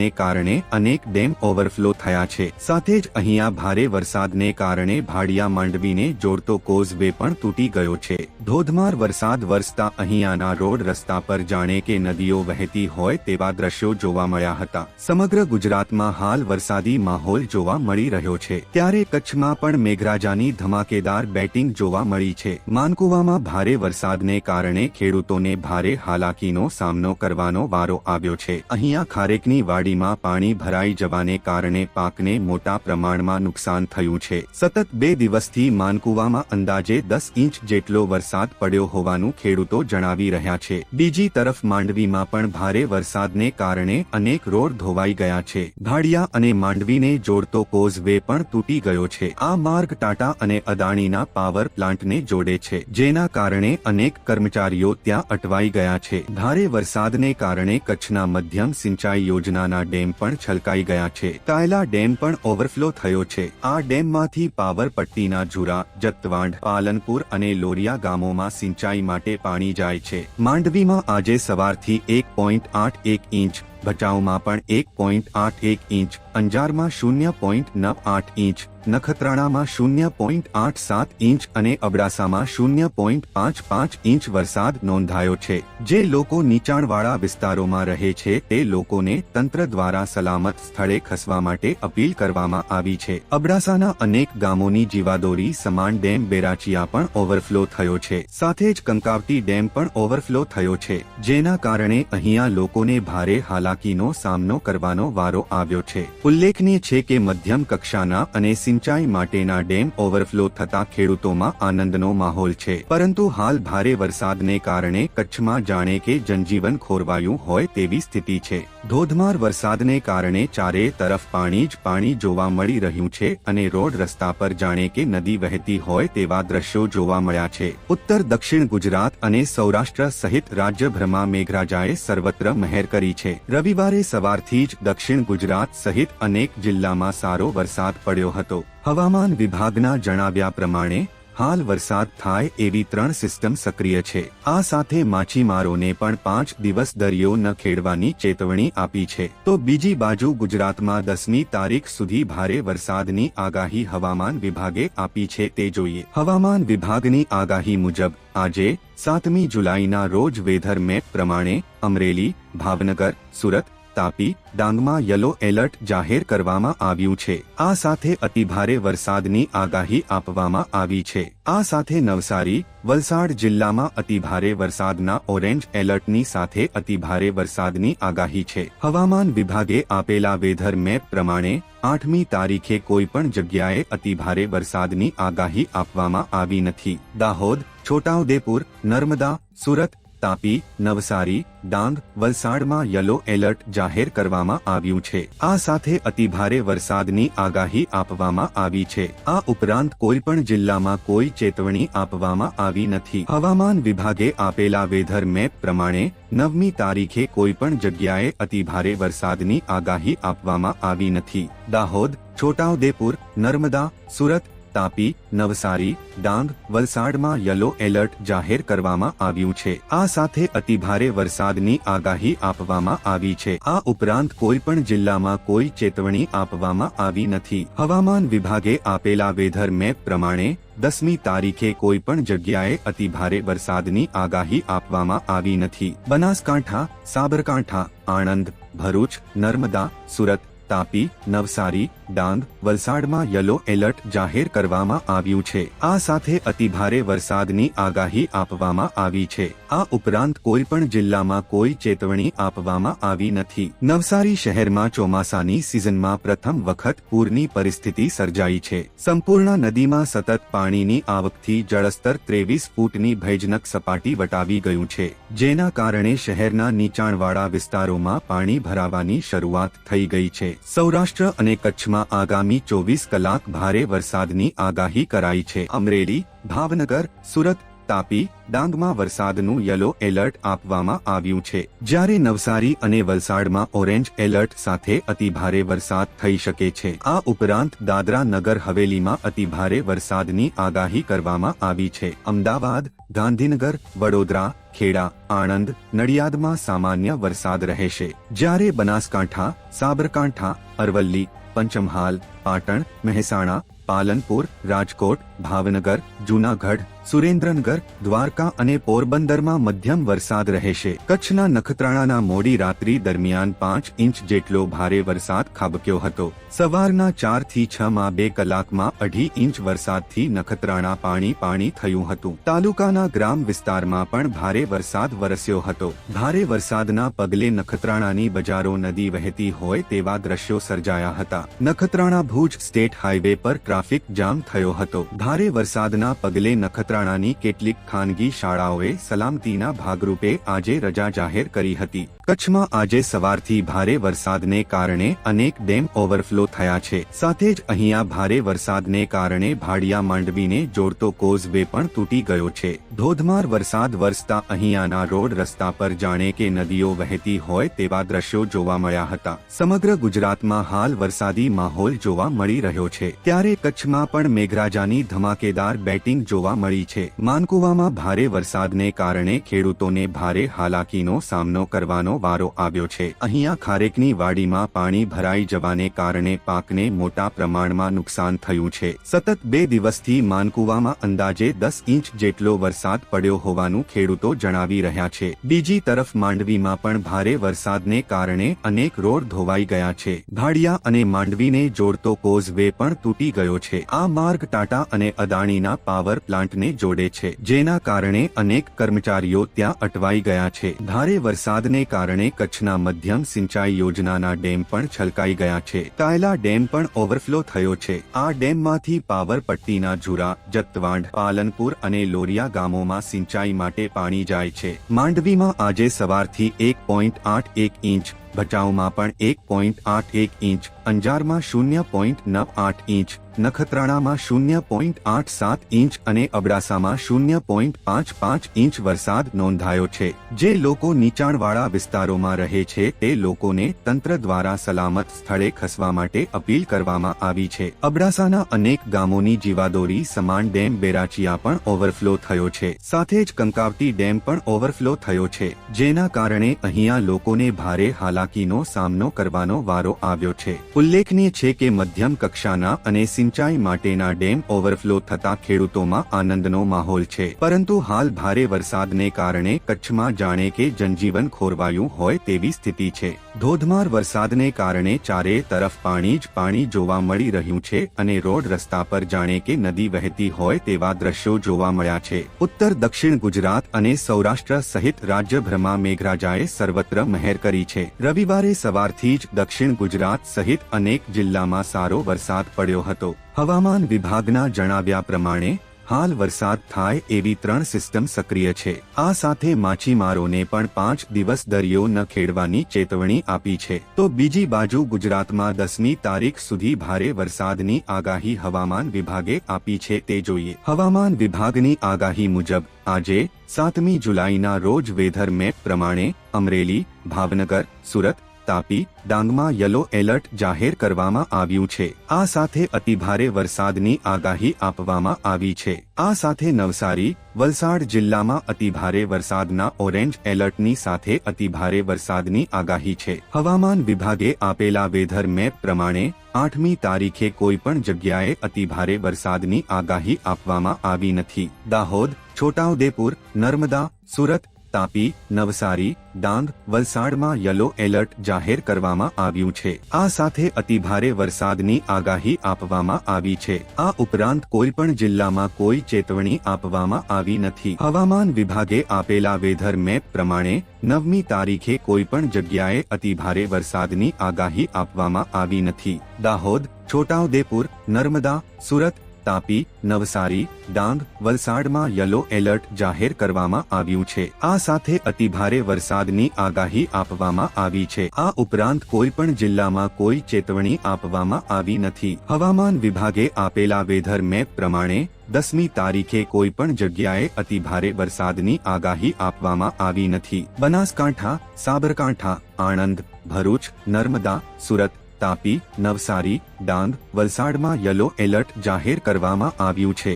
ને કારણે અનેક ડેમ ઓવરફ્લો થયા છે. સાથે જ અહીંયા ભારે વરસાદને કારણે ભાડિયા માંડવીને જોડતો કોઝવે પણ તૂટી ગયો છે. ધોધમાર વરસાદ વરસતા અહીંયાના રોડ રસ્તા પર જાણે કે નદીઓ વહેતી હોય તેવા દ્રશ્યો જોવા મળ્યા હતા. સમગ્ર ગુજરાતમાં હાલ વરસાદી માહોલ જોવા મળી રહ્યો છે. ત્યારે કચ્છમાં પણ મેઘરાજાની ધમાકેદાર બેટિંગ જોવા મળી છે. માનકુવામાં ભારે વરસાદને કારણે ખેડૂતોને ભારે હાલાકીનો સામનો કરવાનો વારો આવ્યો છે. અહીંયા ખારેકની વાડીમાં પાણી ભરાઈ જવાને કારણે પાકને મોટા પ્રમાણમાં નુકસાન થયું છે. સતત બે દિવસથી માનકુવામાં અંદાજે દસ ઇંચ જેટલો વરસાદ પડ્યો હોવાનું ખેડૂતો જણાવી રહ્યા છે. બીજી તરફ માંડવીમાં પણ ભારે વરસાદને કારણે અનેક રોડ ધોવાઈ ગયા છે. ભાડિયા અને માંડવીને જોડતો કોઝ વે પણ તૂટી ગયો છે. આ માર્ગ ટાટા અને અદાણીના પાવર પ્લાન્ટને જોડે છે, જેના કારણે અનેક કર્મચારીઓ ત્યાં અટવાઈ ગયા છે. ભારે વરસાદને કારણે કચ્છના મધ્યમ સિંચાઈ યોજનાના ડેમ પણ છલકાઈ ગયા છે. તાયલા ડેમ પણ ઓવરફ્લો થયો છે. આ ડેમમાંથી પાવર પટ્ટીના ઝુરા જતવાંડ, પાલનપુર અને લોરિયા ગામોમાં સિંચાઈ માટે પાણી જાય છે. માંડવીમાં આજે સવારથી એક પોઈન્ટ આઠ એક ઇંચ ભચાઉમાં પણ એક પોઈન્ટ આઠ એક ઇંચ, અંજારમાં શૂન્ય પોઈન્ટ નવ આઠ ઇંચ, નખત્રાણામાં શૂન્ય પોઈન્ટ આઠ સાત ઇંચ અને અબડાસામાં શૂન્ય પોઈન્ટ પાંચ પાંચ ઇંચ વરસાદ નોંધાયો છે. જે લોકો નીચાણવાળા વિસ્તારોમાં રહે છે, તે લોકોને તંત્ર દ્વારા સલામત સ્થળે ખસવા માટે અપીલ કરવામાં આવી છે. અબડાસાના અનેક ગામોની જીવાદોરી સમાન ડેમ બેરાચિયા પણ ઓવરફ્લો થયો છે. સાથે જ કંકાવટી ડેમ પણ ઓવરફ્લો થયો છે. જેના કારણે અહીંયા લોકોને ભારે હાલાકીનો સામનો કરવાનો વારો આવ્યો છે. ઉલ્લેખનીય છે કે મધ્યમ કક્ષાના અને સિંચાઈ માટેના ડેમ ઓવરફ્લો થતા ખેડૂતોમાં આનંદનો માહોલ છે. પરંતુ હાલ ભારે વરસાદને કારણે કચ્છમાં જાણે કે જનજીવન ખોરવાયું હોય તેવી સ્થિતિ છે. ધોધમાર વરસાદને કારણે ચારે તરફ પાણી જ પાણી જોવા મળી રહ્યું છે અને રોડ રસ્તા પર જાણે કે નદી વહેતી હોય તેવા દ્રશ્યો જોવા મળ્યા છે. ઉત્તર, દક્ષિણ ગુજરાત અને સૌરાષ્ટ્ર સહિત રાજ્યભરમાં મેઘરાજાએ સર્વત્ર મહેર કરી છે. રવિવારે સવારથી જ દક્ષિણ ગુજરાત સહિત અનેક જિલ્લામાં સારો વરસાદ પડ્યો હતો. હવામાન વિભાગના જણાવ્યા પ્રમાણે હાલ વરસાદ થાય એવી ત્રણ સિસ્ટમ સક્રિય છે. આ સાથે માછીમારોને પણ પાંચ દિવસ દરિયો ન ખેડવાની ચેતવણી આપી છે. તો બીજી બાજુ ગુજરાતમાં દસમી તારીખ સુધી ભારે વરસાદની આગાહી હવામાન વિભાગે આપી છે તે જોઈએ. હવામાન વિભાગની આગાહી મુજબ, આજે સાતમી જુલાઈના રોજ વેધર મેપ પ્રમાણે અમરેલી, ભાવનગર, સુરત તાપી, ડાંગમાં યલો એલર્ટ જાહેર કરવામાં આવ્યું છે. આ સાથે અતિભારે વરસાદની આગાહી આપવામાં આવી છે. આ સાથે નવસારી, વલસાડ જિલ્લામાં અતિભારે વરસાદના ઓરેન્જ એલર્ટની સાથે અતિભારે વરસાદની આગાહી છે. હવામાન વિભાગે આપેલા વેધર મેપ પ્રમાણે આઠમી તારીખે કોઈ પણ જગ્યાએ અતિભારે વરસાદની આગાહી આપવામાં આવી નથી. દાહોદ, છોટાઉદેપુર, નર્મદા, સુરત તાપી, નવસારી, ડાંગ, વલસાડમાં યલો એલર્ટ જાહેર કરવામાં આવ્યું છે. આ સાથે અતિભારે વરસાદની આગાહી આપવામાં આવી છે. આ ઉપરાંત કોઈ પણ જિલ્લામાં કોઈ ચેતવણી આપવામાં આવી નથી. હવામાન વિભાગે આપેલા વેધર મેપ પ્રમાણે નવમી તારીખે કોઈ પણ જગ્યાએ અતિભારે વરસાદની આગાહી આપવામાં આવી નથી. દાહોદ, છોટાઉદેપુર, નર્મદા, સુરત તાપી, નવસારી, ડાંગ, વલસાડમાં યલો એલર્ટ જાહેર કરવામાં આવ્યું છે. આ સાથે અતિભારે વરસાદની આગાહી આપવામાં આવી છે. આ ઉપરાંત કોઈ પણ જિલ્લામાં કોઈ ચેતવણી આપવામાં આવી નથી. હવામાન વિભાગે આપેલા વેધર મેપ પ્રમાણે દસમી તારીખે કોઈ પણ જગ્યાએ અતિભારે વરસાદની આગાહી આપવામાં આવી નથી. બનાસકાંઠા, સાબરકાંઠા, આણંદ, ભરૂચ, નર્મદા, સુરત, તાપી, નવસારી ડાંગ, વલસાડમાં યલો એલર્ટ જાહેર કરવામાં આવ્યું છે. આ સાથે અતિભારે વરસાદની આગાહી આપવામાં આવી છે. આ ઉપરાંત કોઈ પણ જિલ્લામાં કોઈ ચેતવણી આપવામાં આવી નથી. નવસારી શહેરમાં ચોમાસાની સિઝનમાં પ્રથમ વખત પૂરની પરિસ્થિતિ સર્જાઈ છે. સંપૂર્ણ નદીમાં સતત પાણીની આવકથી જળસ્તર ત્રેવીસ ફૂટની ભયજનક સપાટી વટાવી ગયું છે. જેના કારણે શહેરના નીચાણવાળા વિસ્તારોમાં પાણી ભરાવાની શરૂઆત થઈ ગઈ છે. સૌરાષ્ટ્ર અને કચ્છમાં આગામી ચોવીસ કલાક ભારે વરસાદની આગાહી કરાઈ છે. અમરેલી, ભાવનગર, સુરત, તાપી, ડાંગમાં વરસાદનું યલો એલર્ટ આપવામાં આવ્યું છે. જ્યારે નવસારી અને વલસાડમાં ઓરેન્જ એલર્ટ સાથે અતિભારે વરસાદ થઈ શકે છે. આ ઉપરાંત દાદરા નગર હવેલીમાં અતિભારે વરસાદની આગાહી કરવામાં આવી છે. અમદાવાદ, ગાંધીનગર, વડોદરા, ખેડા, આણંદ, નડિયાદમાં સામાન્ય વરસાદ રહેશે. જ્યારે બનાસકાંઠા, સાબરકાંઠા અરવલ્લી પંચમહાલ પાટણ મહેસાણા પાલનપુર રાજકોટ ભાવનગર જૂનાગઢ સુરેન્દ્રનગર, દ્વારકા અને પોરબંદરમાં મધ્યમ વરસાદ રહેશે. કચ્છના નખત્રાણાના મોડી રાત્રિ દરમિયાન પાંચ ઇંચ જેટલો ભારે વરસાદ ખાબક્યો હતો. સવારના ચારથી છ માં બે કલાકમાં અઢી ઇંચ વરસાદથી નખત્રાણા પાણી પાણી થયું હતું. તાલુકાના ગ્રામ વિસ્તારમાં પણ ભારે વરસાદ વરસ્યો હતો. ભારે વરસાદના પગલે નખત્રાણાની બજારો નદી વહેતી હોય તેવા દ્રશ્યો સર્જાયા હતા. નખત્રાણા ભુજ સ્ટેટ હાઈવે પર ટ્રાફિક જામ થયો હતો. ભારે વરસાદના પગલે નખત્રાણાની કેટલીક ખાનગી શાળાઓએ સલામતીના ભાગરૂપે આજે રજા જાહેર કરી હતી. કચ્છમાં આજે સવારથી ભારે વરસાદને કારણે અનેક ડેમ ઓવરફ્લો થયા છે. સાથે જ અહીંયા ભારે વરસાદને કારણે ભાડિયા માંડવીને જોડતો કોઝવે પણ તૂટી ગયો છે. ધોધમાર વરસાદ વરસતા અહીંયાના રોડ રસ્તા પર જાણે કે નદીઓ વહેતી હોય તેવા દ્રશ્યો જોવા મળ્યા હતા. સમગ્ર ગુજરાતમાં હાલ વરસાદી માહોલ જોવા મળી રહ્યો છે. ત્યારે કચ્છમાં પણ મેઘરાજાની ધમાકેદાર બેટિંગ જોવા મળી છે. માનકુવામાં ભારે વરસાદને કારણે ખેડૂતોને ભારે હાલાકીનો સામનો કરવાનો વારો આવ્યો છે. અહીંયા ખારેકની વાડીમાં પાણી ભરાઈ જવાને કારણે પાકને મોટા પ્રમાણમાં નુકસાન થયું છે. સતત બે દિવસથી માનકુવામાં અંદાજે દસ ઇંચ જેટલો વરસાદ પડ્યો હોવાનું ખેડૂતો જણાવી રહ્યા છે. બીજી તરફ માંડવીમાં પણ ભારે વરસાદને કારણે અનેક રોડ ધોવાઈ ગયા છે. ભાડિયા અને માંડવીને જોડતો કોઝ વે પણ તૂટી ગયો છે. આ માર્ગ ટાટા અને અદાણીના પાવર પ્લાન્ટને જોડે છે. જેના કારણે અનેક કર્મચારીઓ ત્યાં અટવાઈ ગયા છે. ભારે વરસાદને કારણે કચ્છના મધ્યમ સિંચાઈ યોજનાના ડેમ પણ છલકાઈ ગયા છે. કાયલા ડેમ પણ ઓવરફ્લો થયો છે. આ ડેમમાંથી પાવર પટ્ટીના ઝુરા જતવાંડ, પાલનપુર અને લોરિયા ગામોમાં સિંચાઈ માટે પાણી જાય છે. માંડવીમાં આજે સવારથી એક પોઈન્ટ આઠ એક ઇંચ ભચાઉમાં પણ એક પોઈન્ટ આઠ એક ઇંચ, અંજારમાં શૂન્ય પોઈન્ટ નવ આઠ ઇંચ, નખત્રાણામાં શૂન્ય પોઈન્ટ આઠ સાત ઇંચ અને અબડાસામાં શૂન્ય પોઈન્ટ પાંચ પાંચ ઇંચ વરસાદ નોંધાયો છે. જે લોકો નીચાણવાળા વિસ્તારોમાં રહે છે, તે લોકોને તંત્ર દ્વારા સલામત સ્થળે ખસવા માટે અપીલ કરવામાં આવી છે. અબડાસાના અનેક ગામોની જીવાદોરી સમાન ડેમ બેરાચિયા પણ ઓવરફ્લો થયો છે. સાથે જ કંકાવટી ડેમ પણ ઓવરફ્લો થયો છે. જેના કારણે અહીંયા લોકોને ભારે હાલાકીનો સામનો કરવાનો વારો આવ્યો છે. ઉલ્લેખનીય છે કે મધ્યમ કક્ષાના અને સિંચાઈ માટેના ડેમ ઓવરફ્લો થતા ખેડૂતોમાં આનંદનો માહોલ છે. પરંતુ હાલ ભારે વરસાદને કારણે કચ્છમાં જાણે કે જનજીવન ખોરવાયું હોય તેવી સ્થિતિ છે. ધોધમાર વરસાદને કારણે ચારે તરફ પાણી જ પાણી જોવા મળી રહ્યું છે અને રોડ રસ્તા પર જાણે કે નદી વહેતી હોય તેવા દ્રશ્યો જોવા મળ્યા છે. ઉત્તર, દક્ષિણ ગુજરાત અને સૌરાષ્ટ્ર સહિત રાજ્યભરમાં મેઘરાજાએ સર્વત્ર મહેર કરી છે. રવિવારે સવારથી જ દક્ષિણ ગુજરાત સહિત અનેક જિલ્લામાં સારો વરસાદ પડ્યો હતો. હવામાન વિભાગના જણાવ્યા પ્રમાણે હાલ વરસાદ થાય એવી ત્રણ સિસ્ટમ સક્રિય છે. આ સાથે માછીમારોને પણ પાંચ દિવસ દરિયો ન ખેડવાની ચેતવણી આપી છે. તો બીજી બાજુ ગુજરાતમાં દસમી તારીખ સુધી ભારે વરસાદની આગાહી હવામાન વિભાગે આપી છે તે જોઈએ. હવામાન વિભાગની આગાહી મુજબ, આજે સાતમી જુલાઈના રોજ વેધર મેપ પ્રમાણે અમરેલી, ભાવનગર, સુરત તાપી, ડાંગમાં યલો એલર્ટ જાહેર કરવામાં આવ્યું છે. આ સાથે અતિભારે વરસાદની આગાહી આપવામાં આવી છે. આ સાથે નવસારી, વલસાડ જિલ્લામાં અતિભારે વરસાદના ઓરેન્જ એલર્ટની સાથે અતિભારે વરસાદની આગાહી છે. હવામાન વિભાગે આપેલા વેધર મેપ પ્રમાણે આઠમી તારીખે કોઈ પણ જગ્યાએ અતિભારે વરસાદની આગાહી આપવામાં આવી નથી. દાહોદ, છોટાઉદેપુર, નર્મદા, સુરત તાપી, નવસારી, ડાંગ, વલસાડમાં યલો એલર્ટ જાહેર કરવામાં આવ્યું છે. આ સાથે અતિભારે વરસાદની આગાહી આપવામાં આવી છે. આ ઉપરાંત કોઈ પણ જિલ્લામાં કોઈ ચેતવણી આપવામાં આવી નથી. હવામાન વિભાગે આપેલા વેધર મેપ પ્રમાણે નવમી તારીખે કોઈ પણ જગ્યાએ અતિભારે વરસાદની આગાહી આપવામાં આવી નથી. દાહોદ, છોટાઉદેપુર, નર્મદા, સુરત તાપી, નવસારી, ડાંગ, વલસાડમાં યલો એલર્ટ જાહેર કરવામાં આવ્યું છે. આ સાથે અતિભારે વરસાદની આગાહી આપવામાં આવી છે. આ ઉપરાંત કોઈ પણ જિલ્લામાં કોઈ ચેતવણી આપવામાં આવી નથી. હવામાન વિભાગે આપેલા વેધર મેપ પ્રમાણે દસમી તારીખે કોઈ પણ જગ્યાએ અતિભારે વરસાદની આગાહી આપવામાં આવી નથી. બનાસકાંઠા, સાબરકાંઠા, આણંદ, ભરૂચ, નર્મદા, સુરત તાપી નવસારી ડાંગ વલસાડમાં યલો એલર્ટ જાહેર કરવામાં આવ્યું છે.